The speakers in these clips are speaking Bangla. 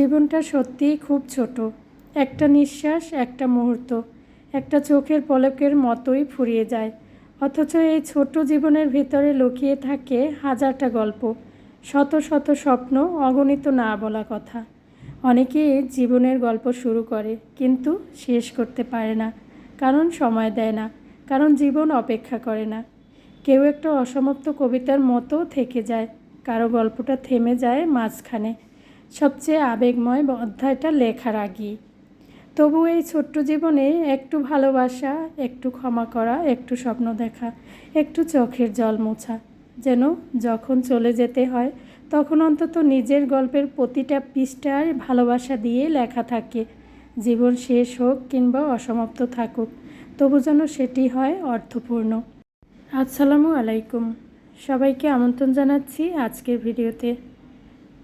জীবনটা সত্যিই খুব ছোট। একটা নিঃশ্বাস, একটা মুহূর্ত, একটা চোখের পলকের মতোই ফুরিয়ে যায়। অথচ এই ছোট জীবনের ভেতরে লুকিয়ে থাকে হাজারটা গল্প, শত শত স্বপ্ন অগণিত না বলা কথা। অনেকেই জীবনের গল্প শুরু করে কিন্তু শেষ করতে পারে না, কারণ সময় দেয় না, কারণ জীবন অপেক্ষা করে না। কেউ একটা অসমাপ্ত কবিতার মতো থেকে যায়, কারও গল্পটা থেমে যায় মাঝখানে। সবচেয়ে আবেগময় অধ্যায়টা লেখার আগেই তবু এই ছোট্ট জীবনে একটু ভালোবাসা, একটু ক্ষমা করা, একটু স্বপ্ন দেখা, একটু চোখের জল মোছা। যেন যখন চলে যেতে হয়, তখন অন্তত নিজের গল্পের প্রতিটা পৃষ্ঠার ভালোবাসা দিয়ে লেখা থাকে। জীবন শেষ হোক কিংবা অসমাপ্ত থাকুক, তবু যেন সেটি হয় অর্থপূর্ণ। আসসালামু আলাইকুম। সবাইকে আমন্ত্রণ জানাচ্ছি আজকের ভিডিওতে।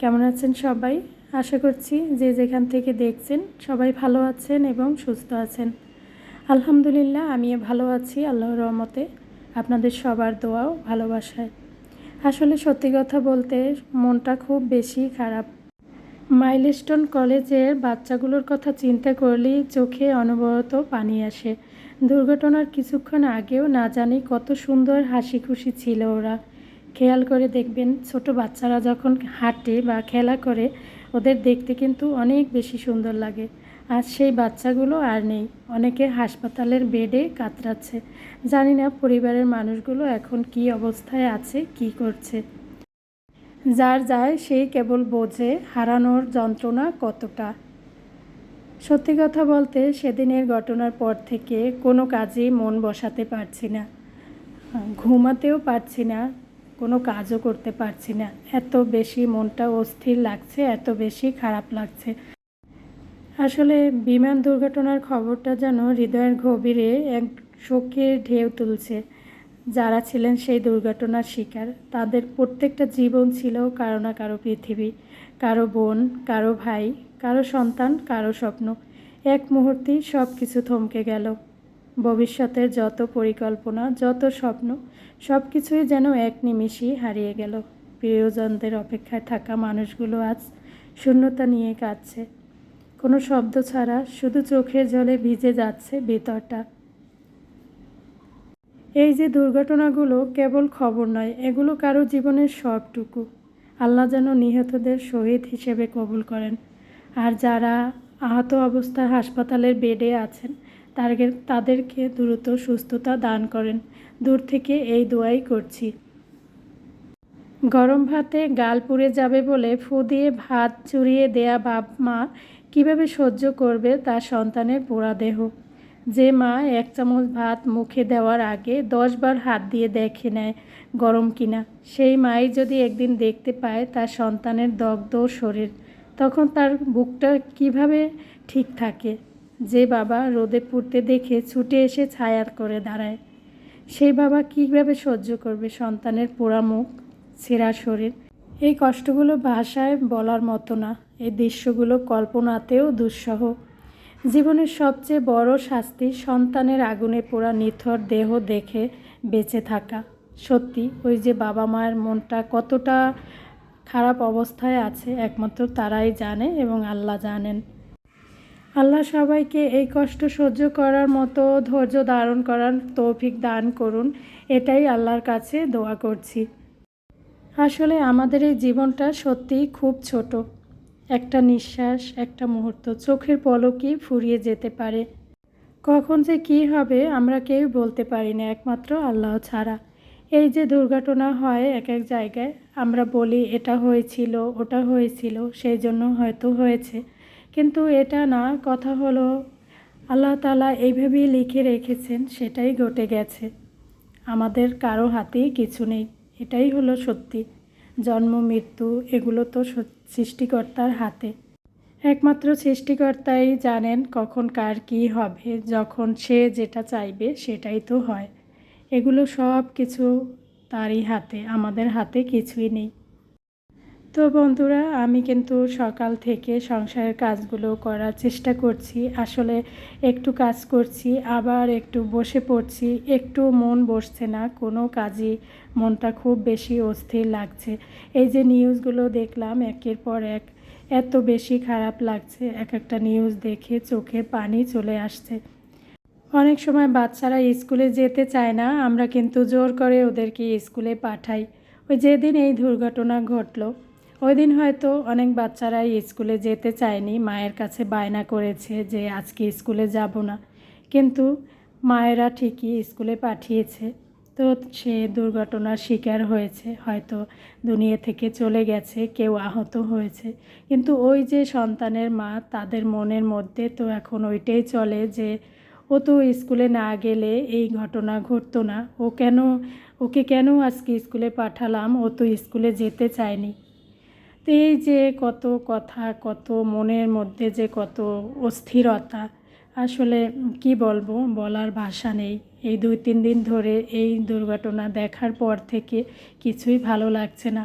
কেমন আছেন সবাই? আশা করছি যে যেখান থেকে দেখছেন সবাই ভালো আছেন এবং সুস্থ আছেন। আলহামদুলিল্লাহ, আমিও ভালো আছি আল্লাহর রহমতে। আপনাদের সবার দোয়াও ভালোবাসায়। আসলে সত্যি কথা বলতে মনটা খুব বেশি খারাপ। মাইলস্টোন কলেজের বাচ্চাগুলোর কথা চিন্তা করলেই চোখে অনবরত পানি আসে। দুর্ঘটনার কিছুক্ষণ আগেও না জানি কত সুন্দর হাসি খুশি ছিল ওরা। খেয়াল করে দেখবেন ছোট বাচ্চারা যখন হাঁটে বা খেলা করে, ওদের দেখতে কিন্তু অনেক বেশি সুন্দর লাগে। আর সেই বাচ্চাগুলো আর নেই। অনেকে হাসপাতালের বেডে কাতরাচ্ছে। জানি না পরিবারের মানুষগুলো এখন কি অবস্থায় আছে, কি করছে। যার যায় সেই কেবল বোঝে হারানোর যন্ত্রণা কতটা। সত্যি কথা বলতে সেদিনের ঘটনার পর থেকে কোনো কাজেই মন বসাতে পারছি না। ঘুমাতেও পারছি না। কোনো কাজও করতে পারছি না। এত বেশি মনটা অস্থির লাগছে, এত বেশি খারাপ লাগছে। আসলে বিমান দুর্ঘটনার খবরটা যেন হৃদয়ের গভীরে এক শোকের ঢেউ তুলছে। যারা ছিলেন সেই দুর্ঘটনার শিকার, তাদের প্রত্যেকটা জীবন ছিল কারও না কারও পৃথিবী। কারও বোন, কারও ভাই, কারও সন্তান, কারও স্বপ্ন। এক মুহূর্তেই সব কিছু থমকে গেল। ভবিষ্যতের যত পরিকল্পনা, যত স্বপ্ন সব কিছুই যেন এক নিমিষেই হারিয়ে গেল। প্রিয়জনদের অপেক্ষায় থাকা মানুষগুলো আজ শূন্যতা নিয়ে কাঁদছে। কোনো শব্দ ছাড়া শুধু চোখের জলে ভিজে যাচ্ছে ভেতরটা। এই যে দুর্ঘটনাগুলো কেবল খবর নয়, এগুলো কারও জীবনের সবটুকু। আল্লাহ যেন নিহতদের শহীদ হিসেবে কবুল করেন। আর যারা আহত অবস্থায় হাসপাতালের বেডে আছেন তাদের তাদেরকে দ্রুত সুস্থতা দান করেন। দূর থেকে এই দোয়াই করছি। গরম ভাতে গাল পুড়ে যাবে বলে ফু দিয়ে ভাত চুরিয়ে দেয়া বাপ মা কীভাবে সহ্য করবে তার সন্তানের পোড়া দেহ। যে মা এক চামচ ভাত মুখে দেওয়ার আগে দশবার হাত দিয়ে দেখে নেয় গরম কিনা। সেই মাই যদি একদিন দেখতে পায় তার সন্তানের দগ্ধ শরীর, তখন তার বুকটা কীভাবে ঠিক থাকে? যে বাবা রোদে পুড়তে দেখে ছুটে এসে ছায়ার করে দাঁড়ায়। সেই বাবা কীভাবে সহ্য করবে সন্তানের পোড়া মুখ, ছেঁড়া শরীর? এই কষ্টগুলো ভাষায় বলার মতো না, এই দৃশ্যগুলো কল্পনাতেও দুঃসহ। জীবনের সবচেয়ে বড় শাস্তি সন্তানের আগুনে পোড়া নিথর দেহ দেখে বেঁচে থাকা। সত্যি, ওই যে বাবা মায়ের মনটা কতটা খারাপ অবস্থায় আছে, একমাত্র তারাই জানে এবং আল্লাহ জানেন। আল্লাহ সবাইকে এই কষ্ট সহ্য করার মতো ধৈর্য ধারণ করার তৌফিক দান করুন, এটাই আল্লাহর কাছে দোয়া করছি। আসলে আমাদের এই জীবনটা সত্যিই খুব ছোট। একটা নিঃশ্বাস, একটা মুহূর্ত চোখের পলকই ফুরিয়ে যেতে পারে। কখন যে কী হবে আমরা কেউ বলতে পারি না, একমাত্র আল্লাহ ছাড়া। এই যে দুর্ঘটনা হয় এক এক জায়গায়, আমরা বলি এটা হয়েছিল, ওটা হয়েছিল, সেই জন্য হয়তো হয়েছে। কিন্তু এটা না, কথা হলো, আল্লাহ তালা এইভাবেই লিখে রেখেছেন, সেটাই ঘটে গেছে। আমাদের কারও হাতেই কিছু নেই, এটাই হলো সত্যি। জন্ম, মৃত্যু, এগুলো তো সৃষ্টিকর্তার হাতে। একমাত্র সৃষ্টিকর্তাই জানেন কখন কার কী হবে, যখন সে যেটা চাইবে সেটাই তো হয়। এগুলো সব কিছু তারই হাতে, আমাদের হাতে কিছুই নেই। তো বন্ধুরা, আমি কিন্তু সকাল থেকে সংসারের কাজগুলো করার চেষ্টা করছি। আসলে একটু কাজ করছি, আবার একটু বসে পড়ছি। একটু মন বসছে না, কোনো কাজই মনটা খুব বেশি অস্থির লাগছে। এই যে নিউজগুলো দেখলাম, একের পর এক এত বেশি খারাপ লাগছে। এক একটা নিউজ দেখে চোখে পানি চলে আসছে। অনেক সময় বাচ্চারা স্কুলে যেতে চায় না, আমরা কিন্তু জোর করে ওদেরকে স্কুলে পাঠাই। ওই যেদিন এই দুর্ঘটনা ঘটলো ওই দিন হয়তো অনেক বাচ্চারাই স্কুলে যেতে চায়নি, মায়ের কাছে বায়না করেছে যে আজকে স্কুলে যাব না। কিন্তু মায়েরা ঠিকই স্কুলে পাঠিয়েছে। তো সে দুর্ঘটনার শিকার হয়েছে, হয়তো দুনিয়া থেকে চলে গেছে, কেউ আহত হয়েছে। কিন্তু ওই যে সন্তানের মা, তাদের মনের মধ্যে তো এখন ওইটাই চলে যে ও তো স্কুলে না গেলে এই ঘটনা ঘটতো না। ও কেন, ওকে কেন আজকে স্কুলে পাঠালাম? ও তো স্কুলে যেতে চায়নি। তো এই যে কত কথা, কত মনের মধ্যে যে কত অস্থিরতা, আসলে কি বলব? বলার ভাষা নেই। এই দুই, তিন দিন ধরে এই দুর্ঘটনা দেখার পর থেকে কিছুই ভালো লাগছে না।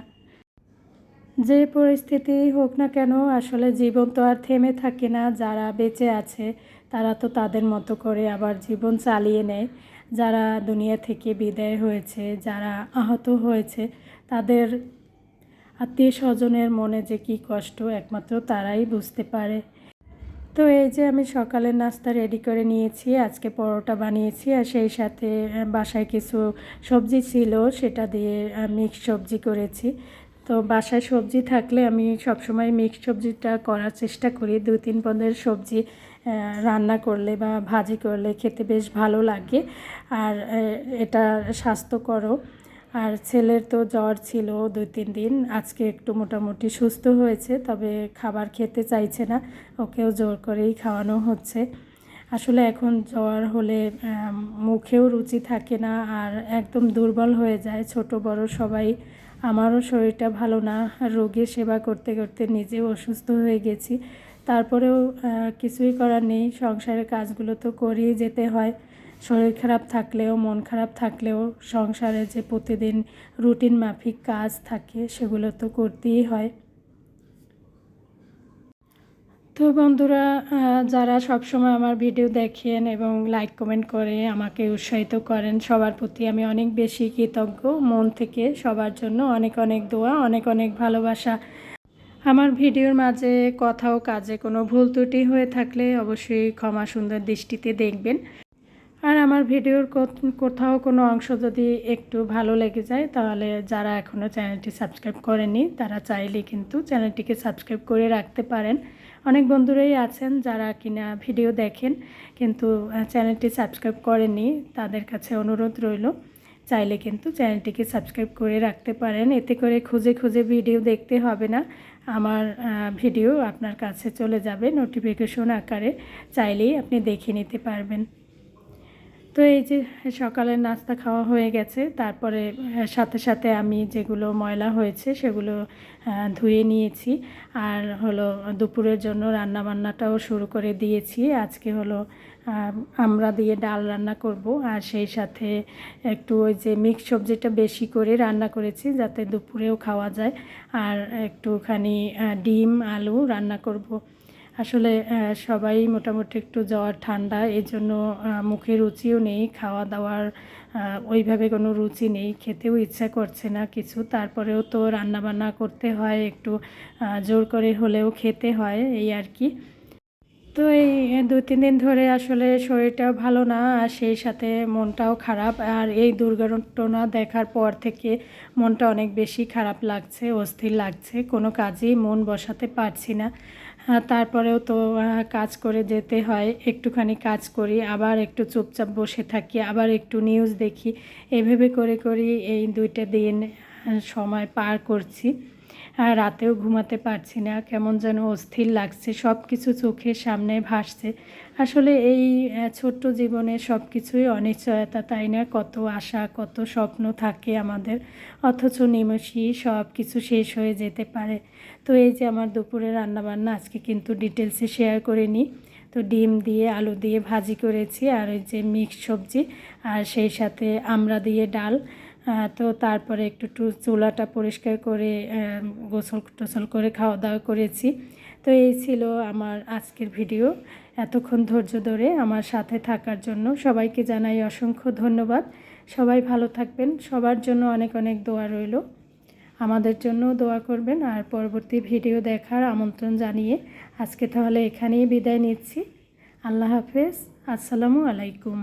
যে পরিস্থিতি হোক না কেন, আসলে জীবন তো আর থেমে থাকে না। যারা বেঁচে আছে, তারা তো তাদের মতো করে আবার জীবন চালিয়ে নেয়। যারা দুনিয়া থেকে বিদায় হয়েছে, যারা আহত হয়েছে, তাদের আত্মীয় স্বজনের মনে যে কী কষ্ট, একমাত্র তারাই বুঝতে পারে। তো এই যে আমি সকালের নাস্তা রেডি করে নিয়েছি, আজকে পরোটা বানিয়েছি, আর সেই সাথে বাসায় কিছু সবজি ছিল, সেটা দিয়ে মিক্স সবজি করেছি। তো বাসায় সবজি থাকলে আমি সবসময় মিক্স সবজিটা করার চেষ্টা করি। দু তিন পদের সবজি রান্না করলে বা ভাজি করলে খেতে বেশ ভালো লাগে। আর এটা স্বাস্থ্যকরও। আর ছেলের তো জ্বর ছিল দুই, তিন দিন। আজকে একটু মোটামুটি সুস্থ হয়েছে, তবে খাবার খেতে চাইছে না। ওকেও জোর করেই খাওয়ানো হচ্ছে। আসলে এখন জ্বর হলে মুখেও রুচি থাকে না আর একদম দুর্বল হয়ে যায়। ছোট, বড় সবাই। আমারও শরীরটা ভালো না। রোগীর সেবা করতে করতে নিজেও অসুস্থ হয়ে গেছি। তারপরেও কিছুই করার নেই। সংসারের কাজগুলো তো করেই যেতে হয়। শরীর খারাপ থাকলেও, মন খারাপ থাকলেও সংসারে যে প্রতিদিন রুটিন মাফিক কাজ থাকে, সেগুলো তো করতেই হয়। তো বন্ধুরা যারা সবসময় আমার ভিডিও দেখেন এবং লাইক কমেন্ট করে আমাকে উৎসাহিত করেন, সবার প্রতি আমি অনেক বেশি কৃতজ্ঞ। মন থেকে সবার জন্য অনেক অনেক দোয়া, অনেক অনেক ভালোবাসা। আমার ভিডিওর মাঝে কথা ও কাজে কোনো ভুল ত্রুটি হয়ে থাকলে অবশ্যই ক্ষমা সুন্দর দৃষ্টিতে দেখবেন। আর আমার ভিডিওর কোথাও কোনো অংশ যদি একটু ভালো লেগে যায়, তাহলে যারা এখনও চ্যানেলটি সাবস্ক্রাইব করেনি তারা চাইলে কিন্তু চ্যানেলটিকে সাবস্ক্রাইব করে রাখতে পারেন। অনেক বন্ধুরাই আছেন যারা কিনা ভিডিও দেখেন, কিন্তু চ্যানেলটি সাবস্ক্রাইব করেনি তাদের কাছে অনুরোধ রইল, চাইলে কিন্তু চ্যানেলটিকে সাবস্ক্রাইব করে রাখতে পারেন। এতে করে খুঁজে খুঁজে ভিডিও দেখতে হবে না, আমার ভিডিও আপনার কাছে চলে যাবে নোটিফিকেশন আকারে, চাইলেই আপনি দেখে নিতে পারবেন। তো এই যে সকালের নাস্তা খাওয়া হয়ে গেছে, তারপরে সাথে সাথে আমি যেগুলো ময়লা হয়েছে সেগুলো ধুয়ে নিয়েছি। আর হলো দুপুরের জন্য রান্না বান্নাটাও শুরু করে দিয়েছি। আজকে হলো আমরা দিয়ে ডাল রান্না করব। আর সেই সাথে একটু ওই যে মিক্স সবজিটা বেশি করে রান্না করেছি যাতে দুপুরেও খাওয়া যায়। আর একটুখানি ডিম, আলু রান্না করব। আসলে সবাই মোটামুটি একটু জ্বর, ঠান্ডা, এই জন্য মুখে রুচিও নেই খাওয়া দাওয়ার ওইভাবে কোনো রুচি নেই, খেতেও ইচ্ছা করছে না কিছু। তারপরেও তো রান্নাবান্না করতে হয়, একটু জোর করে হলেও খেতে হয়, এই আর কি। তো এই দু তিন দিন ধরে আসলে শরীরটাও ভালো না, আর সেই সাথে মনটাও খারাপ। আর এই দুর্ঘটনা দেখার পর থেকে মনটা অনেক বেশি খারাপ লাগছে, অস্থির লাগছে, কোনো কাজেই মন বসাতে পারছি না। তারপরেও তো কাজ করে যেতে হয়। একটুখানি কাজ করি, আবার একটু চুপচাপ বসে থাকি, আবার একটু নিউজ দেখি। এভাবে করে করি এই দুইটা দিন সময় পার করছি। আর রাতেও ঘুমাতে পারছি না, কেমন যেন অস্থির লাগছে। সব কিছু চোখের সামনে ভাসছে। আসলে এই ছোট্ট জীবনে সব কিছুই অনিশ্চয়তা, তাই না? কত আশা, কত স্বপ্ন থাকে আমাদের। অথচ নিমেষই সব কিছু শেষ হয়ে যেতে পারে। তো এই যে আমার দুপুরে রান্নাবান্না, আজকে কিন্তু ডিটেলসে শেয়ার করে নিই। তো ডিম দিয়ে, আলু দিয়ে ভাজি করেছি, আর ওই যে মিক্স সবজি, আর সেই সাথে আমরা দিয়ে ডাল। তো তারপরে একটু চুলাটা পরিষ্কার করে গোসল টোসল করে খাওয়া দাওয়া করেছি। তো এই ছিল আমার আজকের ভিডিও এতক্ষণ ধৈর্য ধরে আমার সাথে থাকার জন্য সবাইকে জানাই অসংখ্য ধন্যবাদ। সবাই ভালো থাকবেন। সবার জন্য অনেক অনেক দোয়া রইল। আমাদের জন্য দোয়া করবেন আর পরবর্তী ভিডিও দেখার আমন্ত্রণ জানিয়ে আজকে তাহলে এখানেই বিদায় নিচ্ছি। আল্লাহ হাফেজ। আসসালামু আলাইকুম।